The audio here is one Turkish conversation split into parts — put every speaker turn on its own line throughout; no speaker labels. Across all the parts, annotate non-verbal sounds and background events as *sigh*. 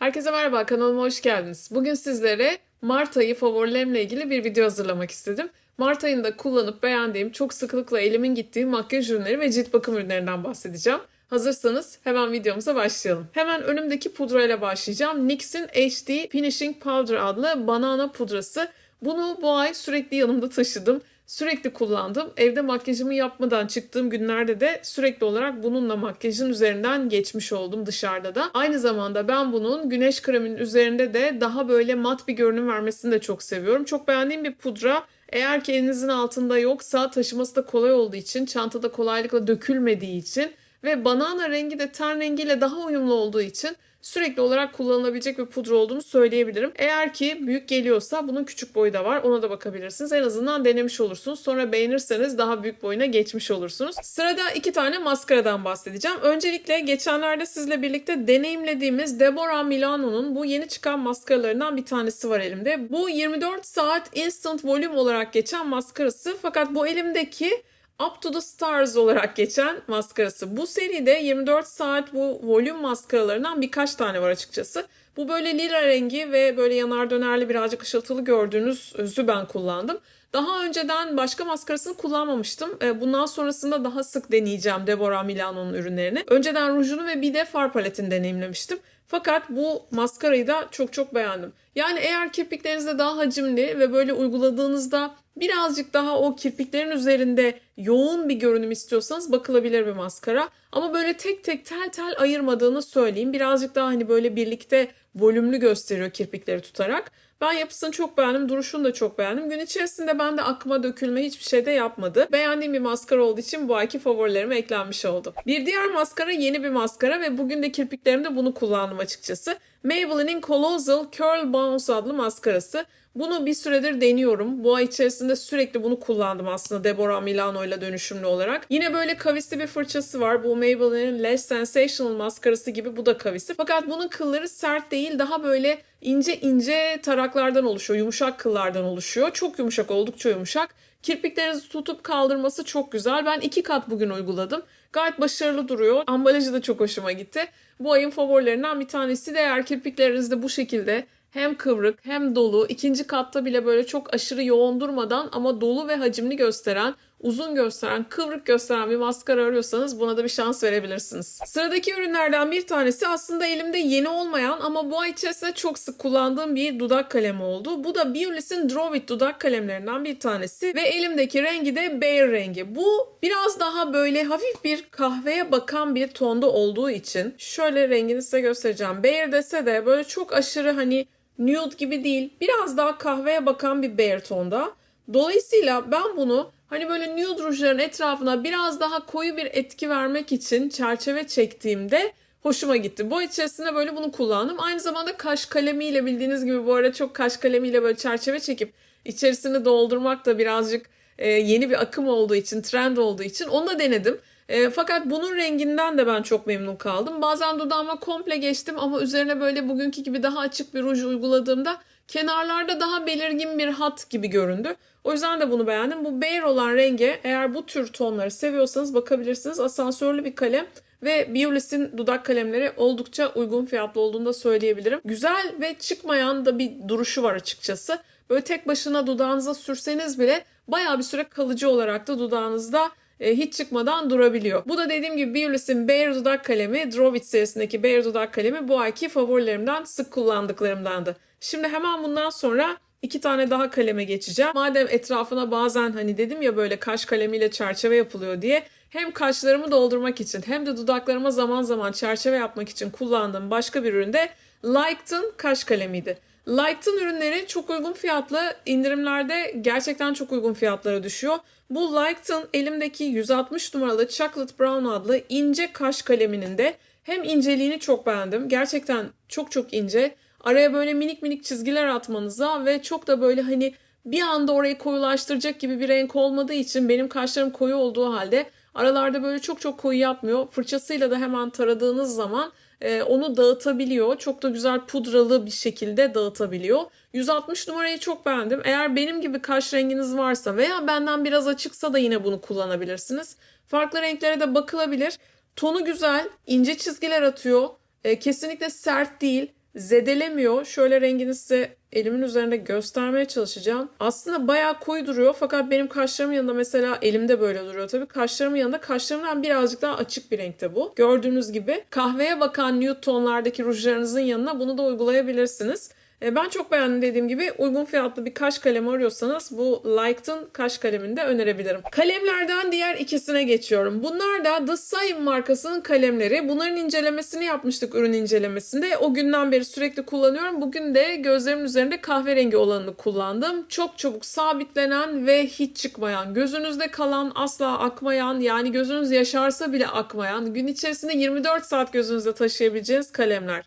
Herkese merhaba, kanalıma hoş geldiniz. Bugün sizlere Mart ayı favorilerimle ilgili bir video hazırlamak istedim. Mart ayında kullanıp beğendiğim, çok sıklıkla elimin gittiği makyaj ürünleri ve cilt bakım ürünlerinden bahsedeceğim. Hazırsanız hemen videomuza başlayalım. Hemen önümdeki pudrayla başlayacağım. NYX'in HD Finishing Powder adlı banana pudrası. Bunu bu ay sürekli yanımda taşıdım. Sürekli kullandım. Evde makyajımı yapmadan çıktığım günlerde de sürekli olarak bununla makyajın üzerinden geçmiş oldum dışarıda da. Aynı zamanda ben bunun güneş kreminin üzerinde de daha böyle mat bir görünüm vermesini de çok seviyorum. Çok beğendiğim bir pudra. Eğer ki elinizin altında yoksa taşıması da kolay olduğu için, çantada kolaylıkla dökülmediği için ve banana rengi de ten rengiyle daha uyumlu olduğu için sürekli olarak kullanılabilecek bir pudra olduğunu söyleyebilirim. Eğer ki büyük geliyorsa bunun küçük boyu da var. Ona da bakabilirsiniz. En azından denemiş olursunuz. Sonra beğenirseniz daha büyük boyuna geçmiş olursunuz. Sırada iki tane maskaradan bahsedeceğim. Öncelikle geçenlerde sizle birlikte deneyimlediğimiz Deborah Milano'nun bu yeni çıkan maskaralarından bir tanesi var elimde. Bu 24 saat instant volume olarak geçen maskarası. Fakat bu elimdeki Up to the Stars olarak geçen maskarası. Bu seride 24 saat bu volüm maskaralarından birkaç tane var açıkçası. Bu böyle lila rengi ve böyle yanar dönerli birazcık ışıltılı gördüğünüz özü ben kullandım. Daha önceden başka maskarasını kullanmamıştım. Ee, Bundan sonrasında daha sık deneyeceğim Deborah Milano'nun ürünlerini. Önceden rujunu ve bir de far paletini deneyimlemiştim. Fakat bu maskarayı da çok çok beğendim. Yani eğer kirpiklerinizde daha hacimli ve böyle uyguladığınızda birazcık daha o kirpiklerin üzerinde yoğun bir görünüm istiyorsanız bakılabilir bir maskara. Ama böyle tek tek tel tel ayırmadığını söyleyeyim. Birazcık daha hani böyle birlikte volümlü gösteriyor kirpikleri tutarak. Ben yapısını çok beğendim, duruşunu da çok beğendim. Gün içerisinde ben de akma dökülme hiçbir şey de yapmadı. Beğendiğim bir maskara olduğu için bu ayki favorilerime eklenmiş oldu. Bir diğer maskara yeni bir maskara ve bugün de kirpiklerimde bunu kullandım açıkçası. Maybelline'in Colossal Curl Bounce adlı maskarası. Bunu bir süredir deniyorum. Bu ay içerisinde sürekli bunu kullandım aslında Deborah Milano ile dönüşümlü olarak. Yine böyle kavisli bir fırçası var. Bu Maybelline'in Less Sensational maskarası gibi bu da kavisli. Fakat bunun kılları sert değil. Daha böyle ince ince taraklardan oluşuyor. Yumuşak kıllardan oluşuyor. Çok yumuşak, oldukça yumuşak. Kirpiklerinizi tutup kaldırması çok güzel. Ben iki kat bugün uyguladım. Gayet başarılı duruyor. Ambalajı da çok hoşuma gitti. Bu ayın favorilerinden bir tanesi de eğer kirpiklerinizde bu şekilde hem kıvrık hem dolu ikinci katta bile böyle çok aşırı yoğun durmadan ama dolu ve hacimli gösteren uzun gösteren, kıvrık gösteren bir maskara arıyorsanız buna da bir şans verebilirsiniz. Sıradaki ürünlerden bir tanesi aslında elimde yeni olmayan ama bu ay içerisinde çok sık kullandığım bir dudak kalemi oldu. Bu da Biolis'in Draw It dudak kalemlerinden bir tanesi ve elimdeki rengi de Bear rengi. Bu biraz daha böyle hafif bir kahveye bakan bir tonda olduğu için şöyle rengini size göstereceğim. Bear dese de böyle çok aşırı hani nude gibi değil. Biraz daha kahveye bakan bir bear tonda. Dolayısıyla ben bunu hani böyle nude rujların etrafına biraz daha koyu bir etki vermek için çerçeve çektiğimde hoşuma gitti. Bu içerisinde böyle bunu kullandım. Aynı zamanda kaş kalemiyle bildiğiniz gibi bu arada çok kaş kalemiyle böyle çerçeve çekip içerisini doldurmak da birazcık e, yeni bir akım olduğu için, trend olduğu için onu da denedim. E, fakat bunun renginden de ben çok memnun kaldım. Bazen dudağıma komple geçtim ama üzerine böyle bugünkü gibi daha açık bir ruj uyguladığımda kenarlarda daha belirgin bir hat gibi göründü. O yüzden de bunu beğendim. Bu Bear olan renge eğer bu tür tonları seviyorsanız bakabilirsiniz. Asansörlü bir kalem ve Biolis'in dudak kalemleri oldukça uygun fiyatlı olduğunu da söyleyebilirim. Güzel ve çıkmayan da bir duruşu var açıkçası. Böyle tek başına dudağınıza sürseniz bile bayağı bir süre kalıcı olarak da dudağınızda e, hiç çıkmadan durabiliyor. Bu da dediğim gibi Biolis'in Bear dudak kalemi, Draw It serisindeki Bear dudak kalemi bu ayki favorilerimden, sık kullandıklarımdandı. Şimdi hemen bundan sonra iki tane daha kaleme geçeceğim. Madem etrafına bazen hani dedim ya böyle kaş kalemiyle çerçeve yapılıyor diye hem kaşlarımı doldurmak için hem de dudaklarıma zaman zaman çerçeve yapmak için kullandığım başka bir ürün de Lighten kaş kalemiydi. Lighten ürünleri çok uygun fiyatlı indirimlerde gerçekten çok uygun fiyatlara düşüyor. Bu Lighten elimdeki 160 numaralı Chocolate Brown adlı ince kaş kaleminin de hem inceliğini çok beğendim. Gerçekten çok çok ince. Araya böyle minik minik çizgiler atmanıza ve çok da böyle hani bir anda orayı koyulaştıracak gibi bir renk olmadığı için benim kaşlarım koyu olduğu halde aralarda böyle çok çok koyu yapmıyor. Fırçasıyla da hemen taradığınız zaman e, onu dağıtabiliyor. Çok da güzel pudralı bir şekilde dağıtabiliyor. 160 numarayı çok beğendim. Eğer benim gibi kaş renginiz varsa veya benden biraz açıksa da yine bunu kullanabilirsiniz. Farklı renklere de bakılabilir. Tonu güzel, ince çizgiler atıyor. E, kesinlikle sert değil. zedelemiyor. Şöyle rengini size elimin üzerinde göstermeye çalışacağım. Aslında bayağı koyu duruyor fakat benim kaşlarımın yanında mesela elimde böyle duruyor tabii. Kaşlarımın yanında kaşlarımdan birazcık daha açık bir renkte bu. Gördüğünüz gibi kahveye bakan nude tonlardaki rujlarınızın yanına bunu da uygulayabilirsiniz. E, Ben çok beğendim dediğim gibi uygun fiyatlı bir kaş kalemi arıyorsanız bu Liked'ın kaş kalemini de önerebilirim. Kalemlerden diğer ikisine geçiyorum. Bunlar da The Same markasının kalemleri. Bunların incelemesini yapmıştık ürün incelemesinde. O günden beri sürekli kullanıyorum. Bugün de gözlerimin üzerinde kahverengi olanını kullandım. Çok çabuk sabitlenen ve hiç çıkmayan, gözünüzde kalan, asla akmayan, yani gözünüz yaşarsa bile akmayan, gün içerisinde 24 saat gözünüzde taşıyabileceğiniz kalemler.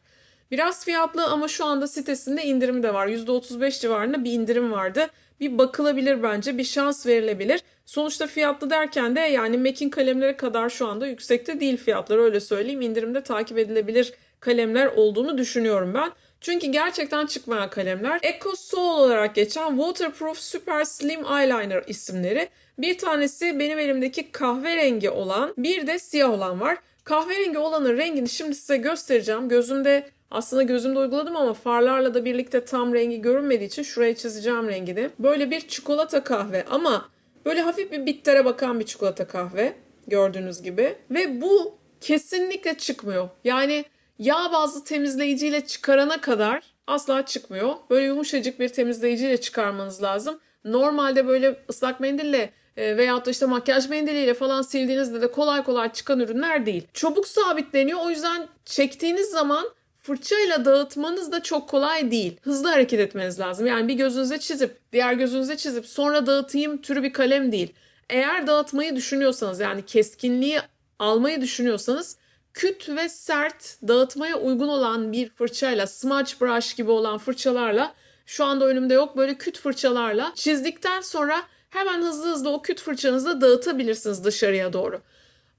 Biraz fiyatlı ama şu anda sitesinde indirimi de var. %35 civarında bir indirim vardı. Bir bakılabilir bence, bir şans verilebilir. Sonuçta fiyatlı derken de yani Mac'in kalemleri kadar şu anda yüksekte değil fiyatları öyle söyleyeyim. İndirimde takip edilebilir kalemler olduğunu düşünüyorum ben. Çünkü gerçekten çıkmayan kalemler. Eco Soul olarak geçen Waterproof Super Slim Eyeliner isimleri. Bir tanesi benim elimdeki kahverengi olan, bir de siyah olan var. Kahverengi olanın rengini şimdi size göstereceğim. Gözümde aslında gözümde uyguladım ama farlarla da birlikte tam rengi görünmediği için şuraya çizeceğim rengini. Böyle bir çikolata kahve ama böyle hafif bir bittere bakan bir çikolata kahve gördüğünüz gibi. Ve bu kesinlikle çıkmıyor. Yani yağ bazlı temizleyiciyle çıkarana kadar asla çıkmıyor. Böyle yumuşacık bir temizleyiciyle çıkarmanız lazım. Normalde böyle ıslak mendille e, veyahut da işte makyaj mendiliyle falan sildiğinizde de kolay kolay çıkan ürünler değil. Çabuk sabitleniyor. O yüzden çektiğiniz zaman fırçayla dağıtmanız da çok kolay değil. Hızlı hareket etmeniz lazım. Yani bir gözünüze çizip, diğer gözünüze çizip sonra dağıtayım türü bir kalem değil. Eğer dağıtmayı düşünüyorsanız yani keskinliği almayı düşünüyorsanız küt ve sert dağıtmaya uygun olan bir fırçayla, smudge brush gibi olan fırçalarla şu anda önümde yok böyle küt fırçalarla çizdikten sonra hemen hızlı hızlı o küt fırçanızla dağıtabilirsiniz dışarıya doğru.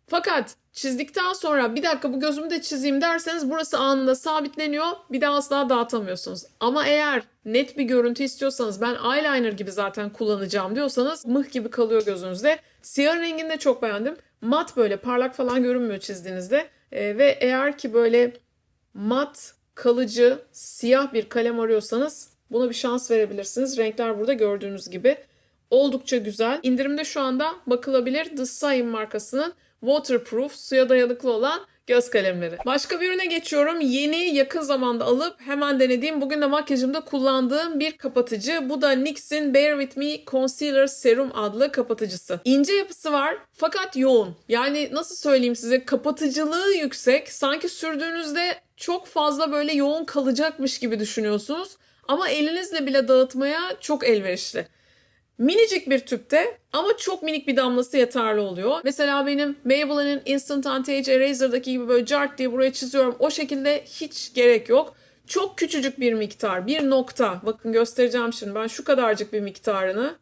Fakat çizdikten sonra bir dakika bu gözümü de çizeyim derseniz burası anında sabitleniyor. Bir daha asla dağıtamıyorsunuz. Ama eğer net bir görüntü istiyorsanız ben eyeliner gibi zaten kullanacağım diyorsanız mıh gibi kalıyor gözünüzde. Siyah rengini de çok beğendim. Mat böyle parlak falan görünmüyor çizdiğinizde. Ee, ve eğer ki böyle mat, kalıcı, siyah bir kalem arıyorsanız buna bir şans verebilirsiniz. Renkler burada gördüğünüz gibi. Oldukça güzel. İndirimde şu anda bakılabilir The Same markasının waterproof, suya dayanıklı olan göz kalemleri. Başka bir ürüne geçiyorum. Yeni yakın zamanda alıp hemen denediğim, bugün de makyajımda kullandığım bir kapatıcı. Bu da NYX'in Bare With Me Concealer Serum adlı kapatıcısı. İnce yapısı var fakat yoğun. Yani nasıl söyleyeyim size kapatıcılığı yüksek. Sanki sürdüğünüzde çok fazla böyle yoğun kalacakmış gibi düşünüyorsunuz. Ama elinizle bile dağıtmaya çok elverişli. Minicik bir tüpte ama çok minik bir damlası yeterli oluyor. Mesela benim Maybelline'in Instant Anti-Age Eraser'daki gibi böyle cart diye buraya çiziyorum. O şekilde hiç gerek yok. Çok küçücük bir miktar, bir nokta. Bakın göstereceğim şimdi ben şu kadarcık bir miktarını.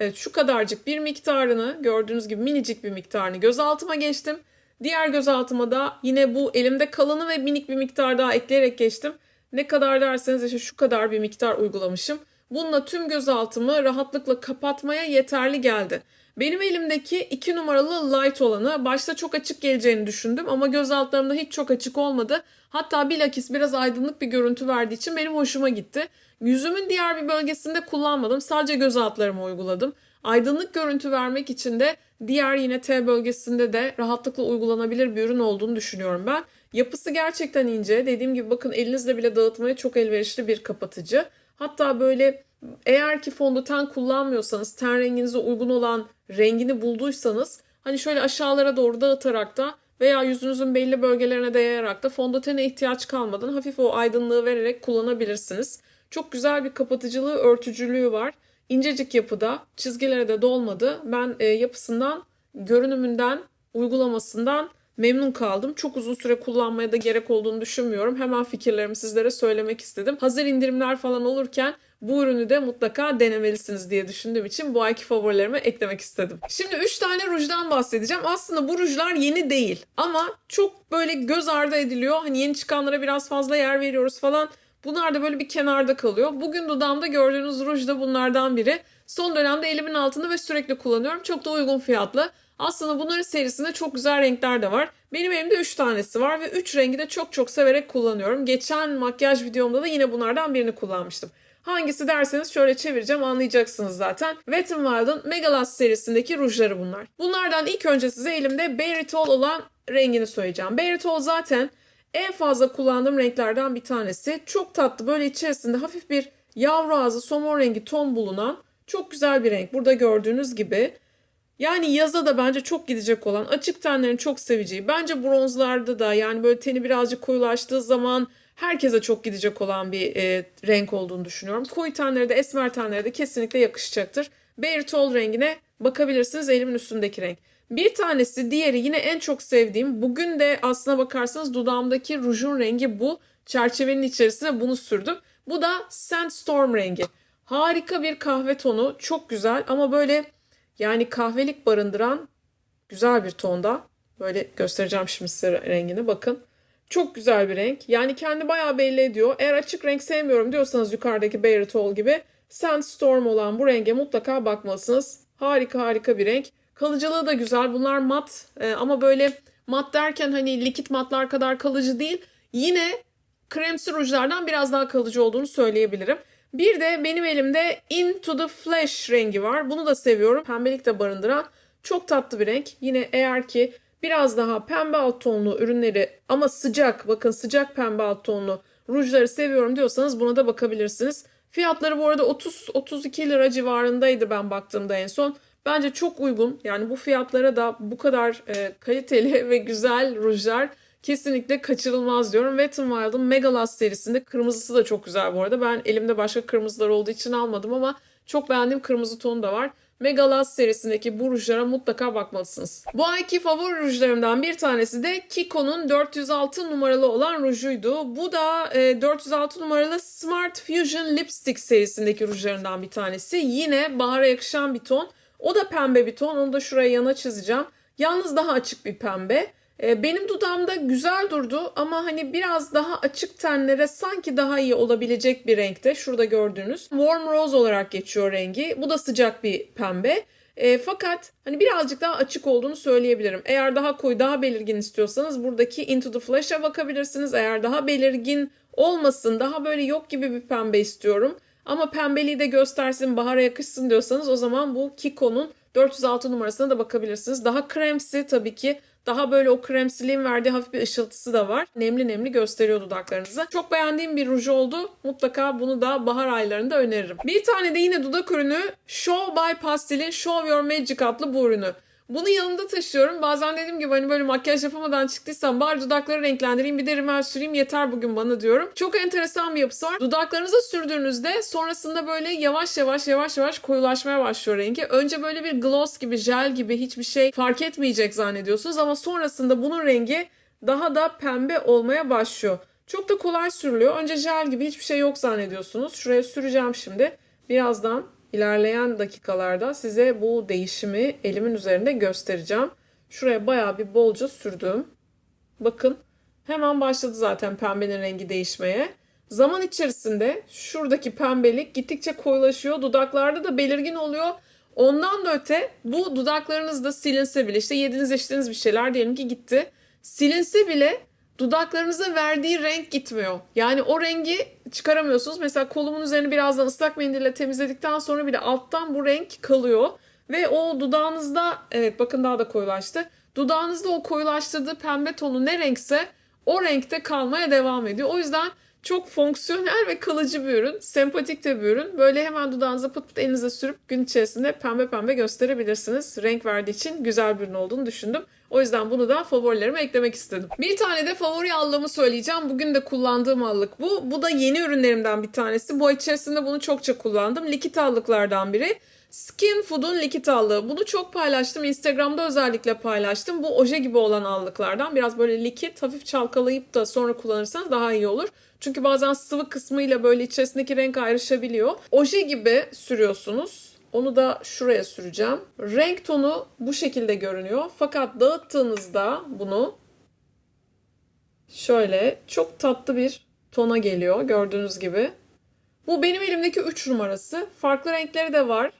Evet şu kadarcık bir miktarını gördüğünüz gibi minicik bir miktarını gözaltıma geçtim. Diğer gözaltıma da yine bu elimde kalanı ve minik bir miktar daha ekleyerek geçtim. Ne kadar derseniz işte şu kadar bir miktar uygulamışım. Bununla tüm gözaltımı rahatlıkla kapatmaya yeterli geldi. Benim elimdeki 2 numaralı light olanı başta çok açık geleceğini düşündüm ama göz altlarımda hiç çok açık olmadı. Hatta bilakis biraz aydınlık bir görüntü verdiği için benim hoşuma gitti. Yüzümün diğer bir bölgesinde kullanmadım. Sadece göz altlarıma uyguladım. Aydınlık görüntü vermek için de diğer yine T bölgesinde de rahatlıkla uygulanabilir bir ürün olduğunu düşünüyorum ben. Yapısı gerçekten ince. Dediğim gibi bakın elinizle bile dağıtmaya çok elverişli bir kapatıcı. Hatta böyle eğer ki fondöten kullanmıyorsanız, ten renginize uygun olan rengini bulduysanız hani şöyle aşağılara doğru dağıtarak da veya yüzünüzün belli bölgelerine dayayarak da fondötene ihtiyaç kalmadan hafif o aydınlığı vererek kullanabilirsiniz. Çok güzel bir kapatıcılığı, örtücülüğü var. İncecik yapıda, çizgilere de dolmadı. Ben e, yapısından, görünümünden, uygulamasından memnun kaldım. Çok uzun süre kullanmaya da gerek olduğunu düşünmüyorum. Hemen fikirlerimi sizlere söylemek istedim. Hazır indirimler falan olurken bu ürünü de mutlaka denemelisiniz diye düşündüğüm için bu ayki favorilerime eklemek istedim. Şimdi 3 tane rujdan bahsedeceğim. Aslında bu rujlar yeni değil ama çok böyle göz ardı ediliyor. Hani yeni çıkanlara biraz fazla yer veriyoruz falan. Bunlar da böyle bir kenarda kalıyor. Bugün dudağımda gördüğünüz ruj da bunlardan biri. Son dönemde elimin altında ve sürekli kullanıyorum. Çok da uygun fiyatlı. Aslında bunların serisinde çok güzel renkler de var. Benim elimde 3 tanesi var ve 3 rengi de çok çok severek kullanıyorum. Geçen makyaj videomda da yine bunlardan birini kullanmıştım. Hangisi derseniz şöyle çevireceğim anlayacaksınız zaten. Wet n Wild'ın Megalast serisindeki rujları bunlar. Bunlardan ilk önce size elimde Berrytol olan rengini söyleyeceğim. Berrytol zaten en fazla kullandığım renklerden bir tanesi. Çok tatlı böyle içerisinde hafif bir yavru ağzı somon rengi ton bulunan çok güzel bir renk. Burada gördüğünüz gibi. Yani yaza da bence çok gidecek olan açık tenlerin çok seveceği. Bence bronzlarda da yani böyle teni birazcık koyulaştığı zaman herkese çok gidecek olan bir e, renk olduğunu düşünüyorum. Koyu tenlere de esmer tenlere de kesinlikle yakışacaktır. Berry rengine bakabilirsiniz elimin üstündeki renk. Bir tanesi diğeri yine en çok sevdiğim. Bugün de aslına bakarsanız dudağımdaki rujun rengi bu. Çerçevenin içerisine bunu sürdüm. Bu da Sandstorm rengi. Harika bir kahve tonu. Çok güzel ama böyle yani kahvelik barındıran güzel bir tonda. Böyle göstereceğim şimdi size rengini bakın. Çok güzel bir renk. Yani kendi bayağı belli ediyor. Eğer açık renk sevmiyorum diyorsanız yukarıdaki Berry Tall gibi Sandstorm olan bu renge mutlaka bakmalısınız. Harika harika bir renk. Kalıcılığı da güzel. Bunlar mat e, ama böyle mat derken hani likit matlar kadar kalıcı değil. Yine kremsi rujlardan biraz daha kalıcı olduğunu söyleyebilirim. Bir de benim elimde Into the Flesh rengi var. Bunu da seviyorum. Pembelik de barındıran çok tatlı bir renk. Yine eğer ki biraz daha pembe alt tonlu ürünleri ama sıcak bakın sıcak pembe alt tonlu rujları seviyorum diyorsanız buna da bakabilirsiniz. Fiyatları bu arada 30-32 lira civarındaydı ben baktığımda en son. Bence çok uygun. Yani bu fiyatlara da bu kadar e, kaliteli *laughs* ve güzel rujlar kesinlikle kaçırılmaz diyorum. Wet n Wild'ın Megalast serisinde kırmızısı da çok güzel bu arada. Ben elimde başka kırmızılar olduğu için almadım ama çok beğendiğim kırmızı tonu da var. Megalast serisindeki bu rujlara mutlaka bakmalısınız. Bu ayki favori rujlarımdan bir tanesi de Kiko'nun 406 numaralı olan rujuydu. Bu da e, 406 numaralı Smart Fusion Lipstick serisindeki rujlarından bir tanesi. Yine bahara yakışan bir ton. O da pembe bir ton. Onu da şuraya yana çizeceğim. Yalnız daha açık bir pembe. Ee, benim dudağımda güzel durdu ama hani biraz daha açık tenlere sanki daha iyi olabilecek bir renkte. Şurada gördüğünüz warm rose olarak geçiyor rengi. Bu da sıcak bir pembe. E, fakat hani birazcık daha açık olduğunu söyleyebilirim. Eğer daha koyu, daha belirgin istiyorsanız buradaki Into the Flash'a bakabilirsiniz. Eğer daha belirgin olmasın, daha böyle yok gibi bir pembe istiyorum. Ama pembeliği de göstersin, bahara yakışsın diyorsanız o zaman bu Kiko'nun 406 numarasına da bakabilirsiniz. Daha kremsi tabii ki daha böyle o kremsiliğin verdiği hafif bir ışıltısı da var. Nemli nemli gösteriyor dudaklarınızı. Çok beğendiğim bir ruj oldu. Mutlaka bunu da bahar aylarında öneririm. Bir tane de yine dudak ürünü Show by Pastel'in Show Your Magic adlı bu ürünü. Bunu yanımda taşıyorum. Bazen dediğim gibi hani böyle makyaj yapamadan çıktıysam bari dudakları renklendireyim bir de rimel süreyim yeter bugün bana diyorum. Çok enteresan bir yapısı var. Dudaklarınıza sürdüğünüzde sonrasında böyle yavaş yavaş yavaş yavaş koyulaşmaya başlıyor rengi. Önce böyle bir gloss gibi jel gibi hiçbir şey fark etmeyecek zannediyorsunuz ama sonrasında bunun rengi daha da pembe olmaya başlıyor. Çok da kolay sürülüyor. Önce jel gibi hiçbir şey yok zannediyorsunuz. Şuraya süreceğim şimdi. Birazdan ilerleyen dakikalarda size bu değişimi elimin üzerinde göstereceğim. Şuraya bayağı bir bolca sürdüm. Bakın hemen başladı zaten pembenin rengi değişmeye. Zaman içerisinde şuradaki pembelik gittikçe koyulaşıyor. Dudaklarda da belirgin oluyor. Ondan da öte bu dudaklarınızda silinse bile işte yediğiniz içtiğiniz bir şeyler diyelim ki gitti. Silinse bile dudaklarınıza verdiği renk gitmiyor. Yani o rengi çıkaramıyorsunuz. Mesela kolumun üzerini birazdan ıslak mendille temizledikten sonra bile alttan bu renk kalıyor. Ve o dudağınızda evet bakın daha da koyulaştı. Dudağınızda o koyulaştırdığı pembe tonu ne renkse o renkte kalmaya devam ediyor. O yüzden çok fonksiyonel ve kalıcı bir ürün. Sempatik de bir ürün. Böyle hemen dudağınıza pıt pıt elinize sürüp gün içerisinde pembe pembe gösterebilirsiniz. Renk verdiği için güzel bir ürün olduğunu düşündüm. O yüzden bunu da favorilerime eklemek istedim. Bir tane de favori allığımı söyleyeceğim. Bugün de kullandığım allık bu. Bu da yeni ürünlerimden bir tanesi. Bu içerisinde bunu çokça kullandım. Likit allıklardan biri. Skin Food'un likit allığı. Bunu çok paylaştım. Instagram'da özellikle paylaştım. Bu oje gibi olan allıklardan. Biraz böyle likit, hafif çalkalayıp da sonra kullanırsanız daha iyi olur. Çünkü bazen sıvı kısmıyla böyle içerisindeki renk ayrışabiliyor. Oje gibi sürüyorsunuz. Onu da şuraya süreceğim. Renk tonu bu şekilde görünüyor. Fakat dağıttığınızda bunu şöyle çok tatlı bir tona geliyor gördüğünüz gibi. Bu benim elimdeki 3 numarası. Farklı renkleri de var.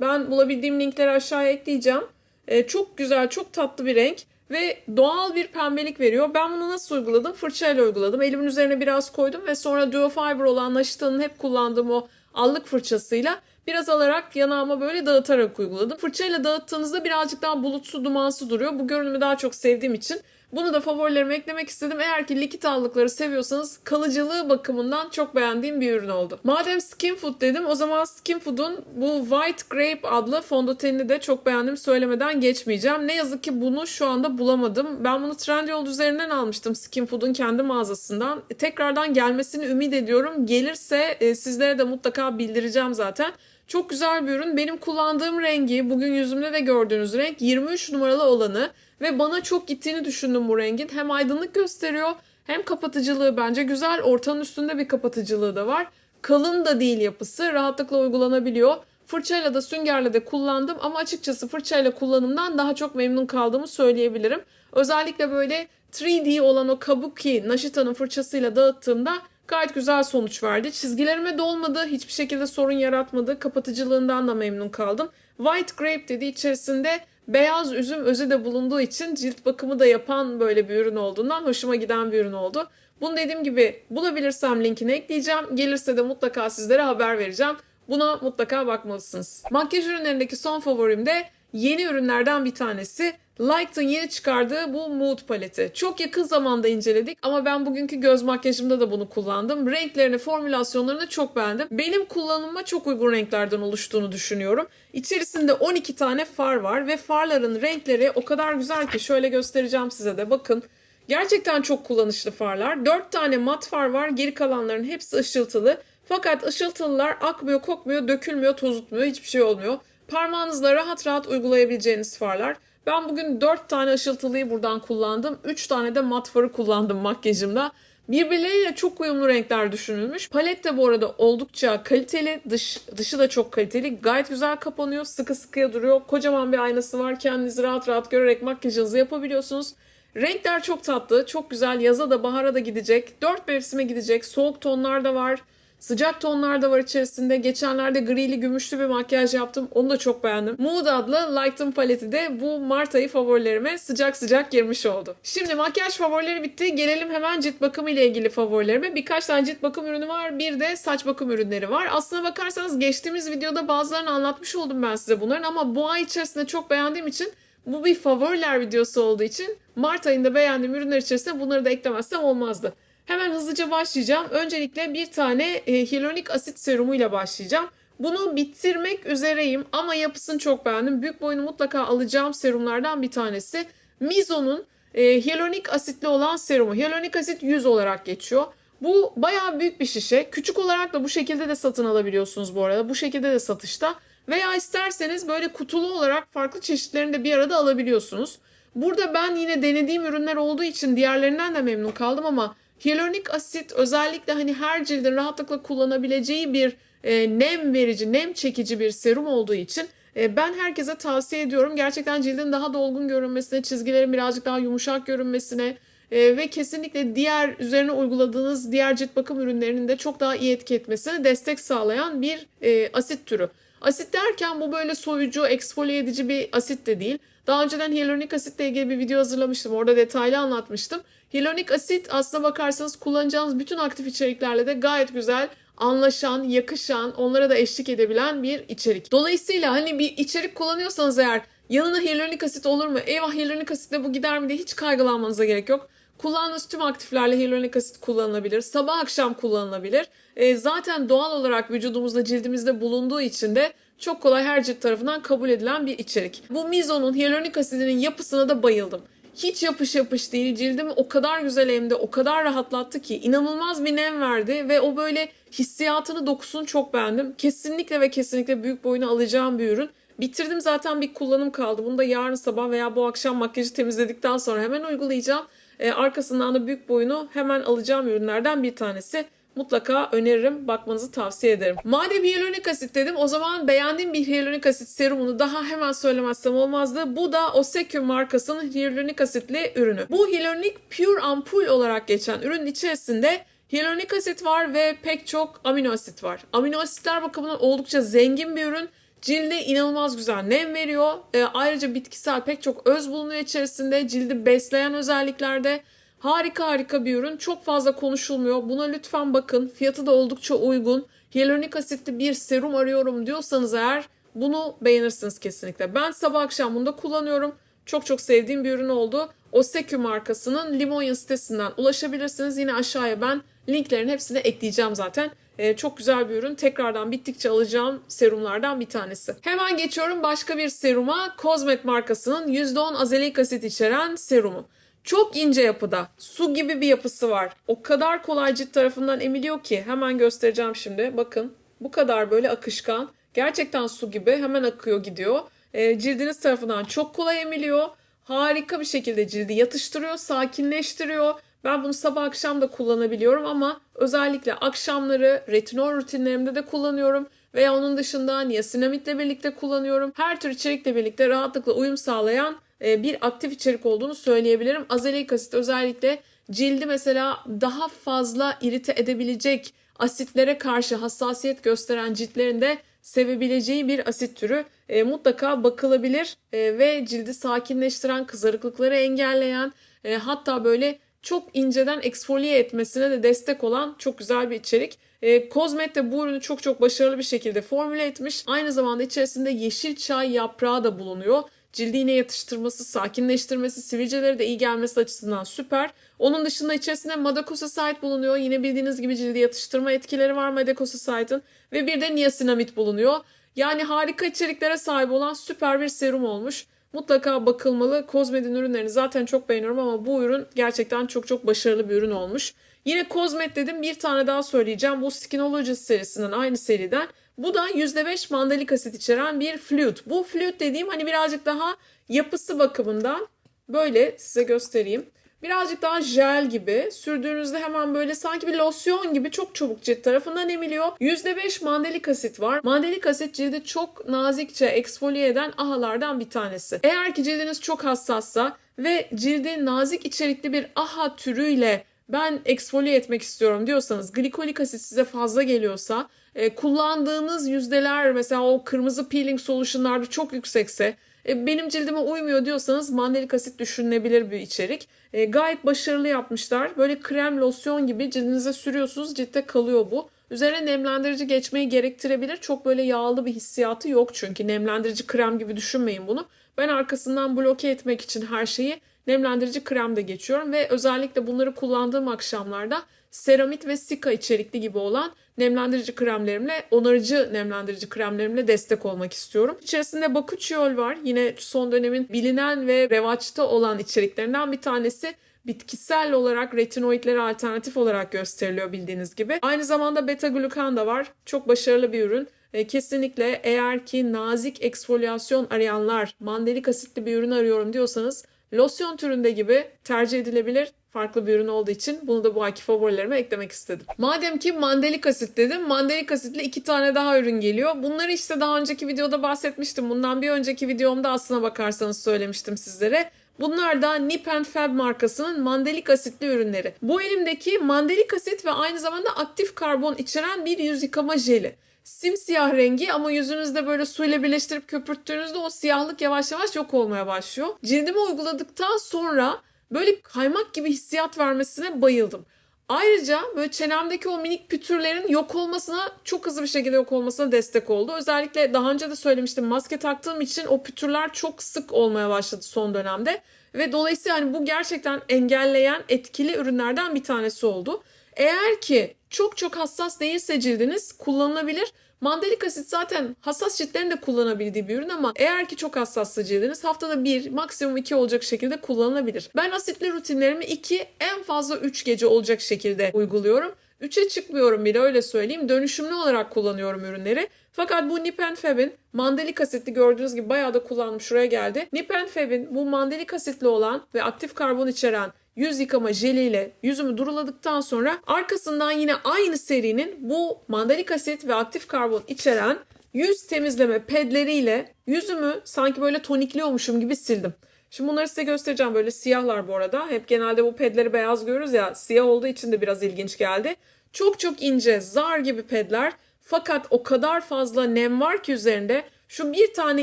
Ben bulabildiğim linkleri aşağıya ekleyeceğim. E, çok güzel, çok tatlı bir renk ve doğal bir pembelik veriyor. Ben bunu nasıl uyguladım? Fırçayla uyguladım. Elimin üzerine biraz koydum ve sonra Duo Fiber olan Naşita'nın hep kullandığım o allık fırçasıyla biraz alarak yanağıma böyle dağıtarak uyguladım. Fırçayla dağıttığınızda birazcık daha bulutsu dumansı duruyor. Bu görünümü daha çok sevdiğim için bunu da favorilerime eklemek istedim. Eğer ki likit allıkları seviyorsanız kalıcılığı bakımından çok beğendiğim bir ürün oldu. Madem Skin Food dedim o zaman Skin Food'un bu White Grape adlı fondötenini de çok beğendim söylemeden geçmeyeceğim. Ne yazık ki bunu şu anda bulamadım. Ben bunu Trendyol üzerinden almıştım Skin Food'un kendi mağazasından. E, Tekrardan gelmesini ümit ediyorum. Gelirse e, sizlere de mutlaka bildireceğim zaten. Çok güzel bir ürün. Benim kullandığım rengi, bugün yüzümde de gördüğünüz renk 23 numaralı olanı ve bana çok gittiğini düşündüm bu rengin. Hem aydınlık gösteriyor hem kapatıcılığı bence güzel. Ortanın üstünde bir kapatıcılığı da var. Kalın da değil yapısı. Rahatlıkla uygulanabiliyor. Fırçayla da süngerle de kullandım ama açıkçası fırçayla kullanımdan daha çok memnun kaldığımı söyleyebilirim. Özellikle böyle 3D olan o Kabuki Naşita'nın fırçasıyla dağıttığımda gayet güzel sonuç verdi. Çizgilerime dolmadı, hiçbir şekilde sorun yaratmadı. Kapatıcılığından da memnun kaldım. White Grape dediği içerisinde beyaz üzüm özü de bulunduğu için cilt bakımı da yapan böyle bir ürün olduğundan hoşuma giden bir ürün oldu. Bunu dediğim gibi bulabilirsem linkini ekleyeceğim. Gelirse de mutlaka sizlere haber vereceğim. Buna mutlaka bakmalısınız. Makyaj ürünlerindeki son favorim de yeni ürünlerden bir tanesi. Light'ın yeni çıkardığı bu Mood paleti. Çok yakın zamanda inceledik ama ben bugünkü göz makyajımda da bunu kullandım. Renklerini, formülasyonlarını çok beğendim. Benim kullanıma çok uygun renklerden oluştuğunu düşünüyorum. İçerisinde 12 tane far var ve farların renkleri o kadar güzel ki şöyle göstereceğim size de bakın. Gerçekten çok kullanışlı farlar. 4 tane mat far var. Geri kalanların hepsi ışıltılı. Fakat ışıltılılar akmıyor, kokmuyor, dökülmüyor, tozutmuyor, hiçbir şey olmuyor. Parmağınızla rahat rahat uygulayabileceğiniz farlar. Ben bugün 4 tane ışıltılıyı buradan kullandım. 3 tane de mat farı kullandım makyajımda. Birbirleriyle çok uyumlu renkler düşünülmüş. Palet de bu arada oldukça kaliteli. Dış, dışı da çok kaliteli. Gayet güzel kapanıyor. Sıkı sıkıya duruyor. Kocaman bir aynası var. Kendinizi rahat rahat görerek makyajınızı yapabiliyorsunuz. Renkler çok tatlı. Çok güzel. Yaza da bahara da gidecek. Dört mevsime gidecek. Soğuk tonlar da var. Sıcak tonlar da var içerisinde. Geçenlerde grili gümüşlü bir makyaj yaptım. Onu da çok beğendim. Mood adlı Lighten paleti de bu Mart ayı favorilerime sıcak sıcak girmiş oldu. Şimdi makyaj favorileri bitti. Gelelim hemen cilt bakımı ile ilgili favorilerime. Birkaç tane cilt bakım ürünü var. Bir de saç bakım ürünleri var. Aslına bakarsanız geçtiğimiz videoda bazılarını anlatmış oldum ben size bunların ama bu ay içerisinde çok beğendiğim için bu bir favoriler videosu olduğu için Mart ayında beğendiğim ürünler içerisinde bunları da eklemezsem olmazdı. Hemen hızlıca başlayacağım. Öncelikle bir tane e, hyaluronik asit serumu ile başlayacağım. Bunu bitirmek üzereyim ama yapısını çok beğendim. Büyük boyunu mutlaka alacağım serumlardan bir tanesi. Mizo'nun e, hyaluronik asitli olan serumu. Hyaluronik asit 100 olarak geçiyor. Bu bayağı büyük bir şişe. Küçük olarak da bu şekilde de satın alabiliyorsunuz bu arada. Bu şekilde de satışta. Veya isterseniz böyle kutulu olarak farklı çeşitlerini de bir arada alabiliyorsunuz. Burada ben yine denediğim ürünler olduğu için diğerlerinden de memnun kaldım ama hyaluronik asit özellikle hani her cildin rahatlıkla kullanabileceği bir e, nem verici, nem çekici bir serum olduğu için e, ben herkese tavsiye ediyorum. Gerçekten cildin daha dolgun görünmesine, çizgilerin birazcık daha yumuşak görünmesine e, ve kesinlikle diğer üzerine uyguladığınız diğer cilt bakım ürünlerinin de çok daha iyi etki etmesine destek sağlayan bir e, asit türü. Asit derken bu böyle soyucu, eksfolye edici bir asit de değil. Daha önceden hyaluronik asitle ilgili bir video hazırlamıştım. Orada detaylı anlatmıştım. Hyaluronik asit aslına bakarsanız kullanacağınız bütün aktif içeriklerle de gayet güzel anlaşan, yakışan, onlara da eşlik edebilen bir içerik. Dolayısıyla hani bir içerik kullanıyorsanız eğer yanına hyaluronik asit olur mu? Eyvah hyaluronik asitle bu gider mi diye hiç kaygılanmanıza gerek yok. Kullandığınız tüm aktiflerle hyaluronik asit kullanılabilir. Sabah akşam kullanılabilir. E, zaten doğal olarak vücudumuzda cildimizde bulunduğu için de çok kolay her cilt tarafından kabul edilen bir içerik. Bu Mizo'nun hyaluronik asidinin yapısına da bayıldım. Hiç yapış yapış değil. Cildimi o kadar güzel emdi, o kadar rahatlattı ki inanılmaz bir nem verdi ve o böyle hissiyatını, dokusunu çok beğendim. Kesinlikle ve kesinlikle büyük boyunu alacağım bir ürün. Bitirdim zaten bir kullanım kaldı. Bunu da yarın sabah veya bu akşam makyajı temizledikten sonra hemen uygulayacağım. Ee, arkasından da büyük boyunu hemen alacağım ürünlerden bir tanesi. Mutlaka öneririm. Bakmanızı tavsiye ederim. Madem hyaluronik asit dedim o zaman beğendiğim bir hyaluronik asit serumunu daha hemen söylemezsem olmazdı. Bu da Osekü markasının hyaluronik asitli ürünü. Bu hyaluronik pure ampul olarak geçen ürünün içerisinde hyaluronik asit var ve pek çok amino asit var. Amino asitler bakımından oldukça zengin bir ürün. Cilde inanılmaz güzel nem veriyor. E, ayrıca bitkisel pek çok öz bulunuyor içerisinde. Cildi besleyen özelliklerde. Harika harika bir ürün. Çok fazla konuşulmuyor. Buna lütfen bakın. Fiyatı da oldukça uygun. Hyaluronik asitli bir serum arıyorum diyorsanız eğer bunu beğenirsiniz kesinlikle. Ben sabah akşam bunu da kullanıyorum. Çok çok sevdiğim bir ürün oldu. Oseku markasının Limoyan sitesinden ulaşabilirsiniz. Yine aşağıya ben linklerin hepsini ekleyeceğim zaten. Ee, çok güzel bir ürün. Tekrardan bittikçe alacağım serumlardan bir tanesi. Hemen geçiyorum başka bir seruma. Cosmet markasının %10 azelik asit içeren serumu. Çok ince yapıda. Su gibi bir yapısı var. O kadar kolay cilt tarafından emiliyor ki. Hemen göstereceğim şimdi. Bakın bu kadar böyle akışkan. Gerçekten su gibi hemen akıyor gidiyor. Ee, cildiniz tarafından çok kolay emiliyor. Harika bir şekilde cildi yatıştırıyor, sakinleştiriyor. Ben bunu sabah akşam da kullanabiliyorum ama özellikle akşamları retinol rutinlerimde de kullanıyorum. Veya onun dışında niasinamitle birlikte kullanıyorum. Her tür içerikle birlikte rahatlıkla uyum sağlayan e, bir aktif içerik olduğunu söyleyebilirim. Azelik asit özellikle cildi mesela daha fazla irite edebilecek asitlere karşı hassasiyet gösteren ciltlerinde sevebileceği bir asit türü. E, mutlaka bakılabilir e, ve cildi sakinleştiren, kızarıklıkları engelleyen, e, hatta böyle çok inceden eksfoliye etmesine de destek olan çok güzel bir içerik. E, Cosmet de bu ürünü çok çok başarılı bir şekilde formüle etmiş. Aynı zamanda içerisinde yeşil çay yaprağı da bulunuyor. Cildi yine yatıştırması, sakinleştirmesi, sivilcelere de iyi gelmesi açısından süper. Onun dışında içerisinde Madacosasite bulunuyor. Yine bildiğiniz gibi cildi yatıştırma etkileri var Madacosasite'ın. Ve bir de niasinamid bulunuyor. Yani harika içeriklere sahip olan süper bir serum olmuş. Mutlaka bakılmalı. Kozmet'in ürünlerini zaten çok beğeniyorum ama bu ürün gerçekten çok çok başarılı bir ürün olmuş. Yine Kozmet dedim bir tane daha söyleyeceğim. Bu Skinologist serisinden aynı seriden. Bu da %5 mandalik asit içeren bir flüt. Bu flüt dediğim hani birazcık daha yapısı bakımından böyle size göstereyim. Birazcık daha jel gibi sürdüğünüzde hemen böyle sanki bir losyon gibi çok çabuk cilt tarafından emiliyor. %5 mandalik asit var. Mandalik asit cildi çok nazikçe eksfoliye eden ahalardan bir tanesi. Eğer ki cildiniz çok hassassa ve cildi nazik içerikli bir aha türüyle ben eksfoliye etmek istiyorum diyorsanız glikolik asit size fazla geliyorsa e, kullandığınız yüzdeler mesela o kırmızı peeling solutionlarda çok yüksekse e, benim cildime uymuyor diyorsanız mandalik asit düşünülebilir bir içerik. E, gayet başarılı yapmışlar. Böyle krem, losyon gibi cildinize sürüyorsunuz. Ciltte kalıyor bu. Üzerine nemlendirici geçmeyi gerektirebilir. Çok böyle yağlı bir hissiyatı yok çünkü. Nemlendirici krem gibi düşünmeyin bunu. Ben arkasından bloke etmek için her şeyi nemlendirici krem de geçiyorum ve özellikle bunları kullandığım akşamlarda seramit ve sika içerikli gibi olan nemlendirici kremlerimle, onarıcı nemlendirici kremlerimle destek olmak istiyorum. İçerisinde bakuçiol var. Yine son dönemin bilinen ve revaçta olan içeriklerinden bir tanesi bitkisel olarak retinoidlere alternatif olarak gösteriliyor bildiğiniz gibi. Aynı zamanda beta glukan da var. Çok başarılı bir ürün. E, kesinlikle eğer ki nazik eksfolyasyon arayanlar, mandalik asitli bir ürün arıyorum diyorsanız losyon türünde gibi tercih edilebilir farklı bir ürün olduğu için bunu da bu ayki favorilerime eklemek istedim. Madem ki mandalik asit dedim. Mandalik asitli iki tane daha ürün geliyor. Bunları işte daha önceki videoda bahsetmiştim. Bundan bir önceki videomda aslına bakarsanız söylemiştim sizlere. Bunlar da Nip and Fab markasının mandalik asitli ürünleri. Bu elimdeki mandalik asit ve aynı zamanda aktif karbon içeren bir yüz yıkama jeli simsiyah rengi ama yüzünüzde böyle suyla birleştirip köpürttüğünüzde o siyahlık yavaş yavaş yok olmaya başlıyor. Cildime uyguladıktan sonra böyle kaymak gibi hissiyat vermesine bayıldım. Ayrıca böyle çenemdeki o minik pütürlerin yok olmasına çok hızlı bir şekilde yok olmasına destek oldu. Özellikle daha önce de söylemiştim maske taktığım için o pütürler çok sık olmaya başladı son dönemde. Ve dolayısıyla hani bu gerçekten engelleyen etkili ürünlerden bir tanesi oldu. Eğer ki çok çok hassas değilse cildiniz kullanılabilir. Mandalik asit zaten hassas ciltlerin de kullanabildiği bir ürün ama eğer ki çok hassassa cildiniz haftada bir maksimum iki olacak şekilde kullanılabilir. Ben asitli rutinlerimi iki en fazla üç gece olacak şekilde uyguluyorum. 3'e çıkmıyorum bile öyle söyleyeyim. Dönüşümlü olarak kullanıyorum ürünleri. Fakat bu Nip Fab'in mandalik asitli gördüğünüz gibi bayağı da kullandım şuraya geldi. Nip Fab'in bu mandalik asitli olan ve aktif karbon içeren yüz yıkama jeliyle yüzümü duruladıktan sonra arkasından yine aynı serinin bu mandalik asit ve aktif karbon içeren yüz temizleme pedleriyle yüzümü sanki böyle tonikliyormuşum gibi sildim. Şimdi bunları size göstereceğim. Böyle siyahlar bu arada. Hep genelde bu pedleri beyaz görürüz ya. Siyah olduğu için de biraz ilginç geldi. Çok çok ince, zar gibi pedler. Fakat o kadar fazla nem var ki üzerinde Şu bir tane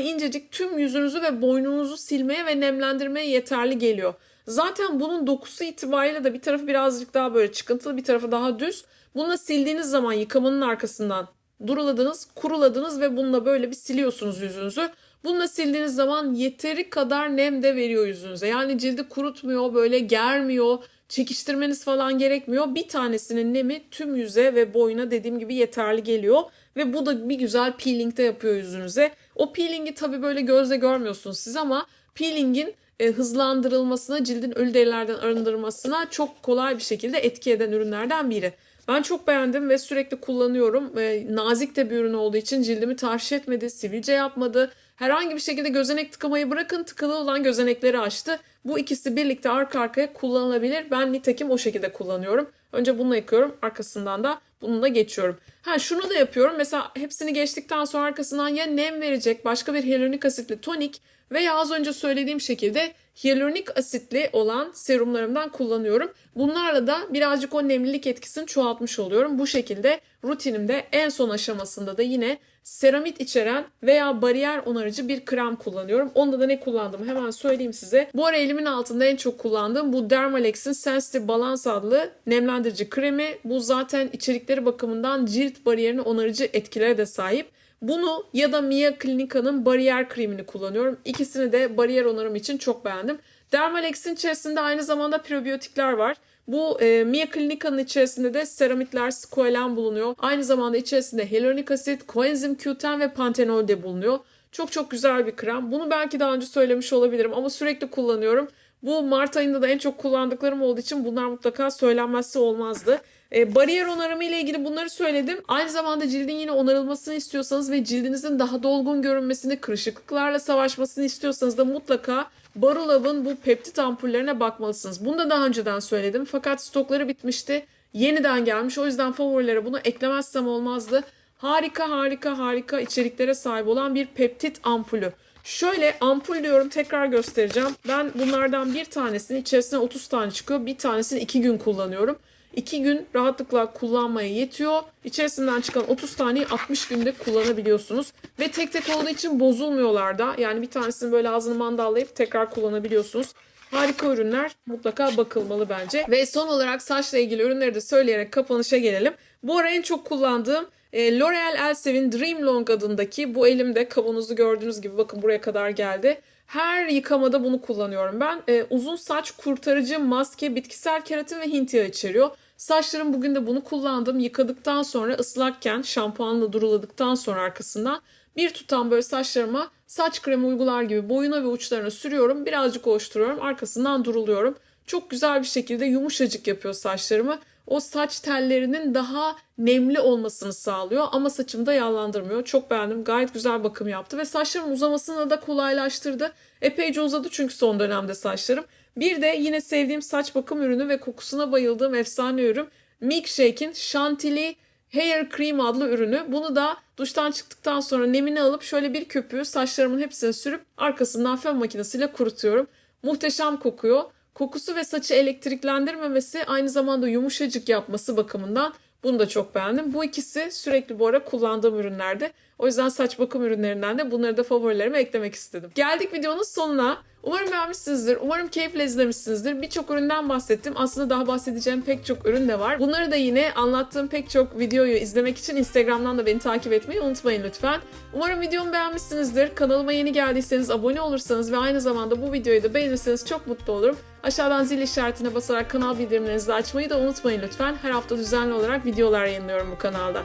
incecik tüm yüzünüzü ve boynunuzu silmeye ve nemlendirmeye yeterli geliyor. Zaten bunun dokusu itibariyle de bir tarafı birazcık daha böyle çıkıntılı bir tarafı daha düz. Bununla sildiğiniz zaman yıkamanın arkasından duruladınız, kuruladınız ve bununla böyle bir siliyorsunuz yüzünüzü. Bununla sildiğiniz zaman yeteri kadar nem de veriyor yüzünüze. Yani cildi kurutmuyor, böyle germiyor, çekiştirmeniz falan gerekmiyor. Bir tanesinin nemi tüm yüze ve boyuna dediğim gibi yeterli geliyor. Ve bu da bir güzel peeling de yapıyor yüzünüze. O peelingi tabii böyle gözle görmüyorsunuz siz ama peelingin e, hızlandırılmasına, cildin ölü derilerden arındırılmasına çok kolay bir şekilde etki eden ürünlerden biri. Ben çok beğendim ve sürekli kullanıyorum. E, nazik de bir ürün olduğu için cildimi tahriş etmedi, sivilce yapmadı. Herhangi bir şekilde gözenek tıkamayı bırakın tıkalı olan gözenekleri açtı. Bu ikisi birlikte arka arkaya kullanılabilir. Ben nitekim o şekilde kullanıyorum. Önce bununla yıkıyorum arkasından da bununla geçiyorum. Ha şunu da yapıyorum. Mesela hepsini geçtikten sonra arkasından ya nem verecek başka bir hyaluronik asitli tonik veya az önce söylediğim şekilde hyaluronik asitli olan serumlarımdan kullanıyorum. Bunlarla da birazcık o nemlilik etkisini çoğaltmış oluyorum. Bu şekilde rutinimde en son aşamasında da yine seramit içeren veya bariyer onarıcı bir krem kullanıyorum. Onda da ne kullandığımı hemen söyleyeyim size. Bu ara elimin altında en çok kullandığım bu Dermalex'in Sensitive Balance adlı nemlendirici kremi. Bu zaten içerikleri bakımından cilt bariyerini onarıcı etkilere de sahip. Bunu ya da Mia Clinica'nın bariyer kremini kullanıyorum. İkisini de bariyer onarım için çok beğendim. Dermalex'in içerisinde aynı zamanda probiyotikler var. Bu e, Mia Clinica'nın içerisinde de seramitler, squalen bulunuyor. Aynı zamanda içerisinde hyaluronik asit, koenzim Q10 ve pantenol de bulunuyor. Çok çok güzel bir krem. Bunu belki daha önce söylemiş olabilirim ama sürekli kullanıyorum. Bu Mart ayında da en çok kullandıklarım olduğu için bunlar mutlaka söylenmezse olmazdı. E, bariyer onarımı ile ilgili bunları söyledim. Aynı zamanda cildin yine onarılmasını istiyorsanız ve cildinizin daha dolgun görünmesini, kırışıklıklarla savaşmasını istiyorsanız da mutlaka Barulav'ın bu peptit ampullerine bakmalısınız. Bunu da daha önceden söyledim fakat stokları bitmişti. Yeniden gelmiş o yüzden favorilere bunu eklemezsem olmazdı. Harika harika harika içeriklere sahip olan bir peptit ampulü. Şöyle ampul diyorum tekrar göstereceğim. Ben bunlardan bir tanesini içerisine 30 tane çıkıyor. Bir tanesini 2 gün kullanıyorum. 2 gün rahatlıkla kullanmaya yetiyor. İçerisinden çıkan 30 taneyi 60 günde kullanabiliyorsunuz. Ve tek tek olduğu için bozulmuyorlar da. Yani bir tanesini böyle ağzını mandallayıp tekrar kullanabiliyorsunuz. Harika ürünler mutlaka bakılmalı bence. Ve son olarak saçla ilgili ürünleri de söyleyerek kapanışa gelelim. Bu ara en çok kullandığım e, L'Oreal Elsevin Dream Long adındaki bu elimde kavanozu gördüğünüz gibi bakın buraya kadar geldi. Her yıkamada bunu kullanıyorum ben. E, uzun saç kurtarıcı maske bitkisel keratin ve hint yağı içeriyor. Saçlarım bugün de bunu kullandım. Yıkadıktan sonra ıslakken şampuanla duruladıktan sonra arkasından bir tutam böyle saçlarıma saç kremi uygular gibi boyuna ve uçlarına sürüyorum. Birazcık oluşturuyorum. Arkasından duruluyorum. Çok güzel bir şekilde yumuşacık yapıyor saçlarımı. O saç tellerinin daha nemli olmasını sağlıyor ama saçımı da yağlandırmıyor. Çok beğendim. Gayet güzel bakım yaptı ve saçlarımın uzamasını da kolaylaştırdı. Epeyce uzadı çünkü son dönemde saçlarım. Bir de yine sevdiğim saç bakım ürünü ve kokusuna bayıldığım efsane ürün Milkshake'in Chantilly Hair Cream adlı ürünü. Bunu da duştan çıktıktan sonra nemini alıp şöyle bir köpüğü saçlarımın hepsine sürüp arkasından fön makinesiyle kurutuyorum. Muhteşem kokuyor. Kokusu ve saçı elektriklendirmemesi aynı zamanda yumuşacık yapması bakımından bunu da çok beğendim. Bu ikisi sürekli bu ara kullandığım ürünlerdi. O yüzden saç bakım ürünlerinden de bunları da favorilerime eklemek istedim. Geldik videonun sonuna. Umarım beğenmişsinizdir. Umarım keyifle izlemişsinizdir. Birçok üründen bahsettim. Aslında daha bahsedeceğim pek çok ürün de var. Bunları da yine anlattığım pek çok videoyu izlemek için Instagram'dan da beni takip etmeyi unutmayın lütfen. Umarım videomu beğenmişsinizdir. Kanalıma yeni geldiyseniz abone olursanız ve aynı zamanda bu videoyu da beğenirseniz çok mutlu olurum. Aşağıdan zil işaretine basarak kanal bildirimlerinizi açmayı da unutmayın lütfen. Her hafta düzenli olarak videolar yayınlıyorum bu kanalda.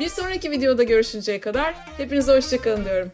Bir sonraki videoda görüşünceye kadar hepinize hoşçakalın diyorum.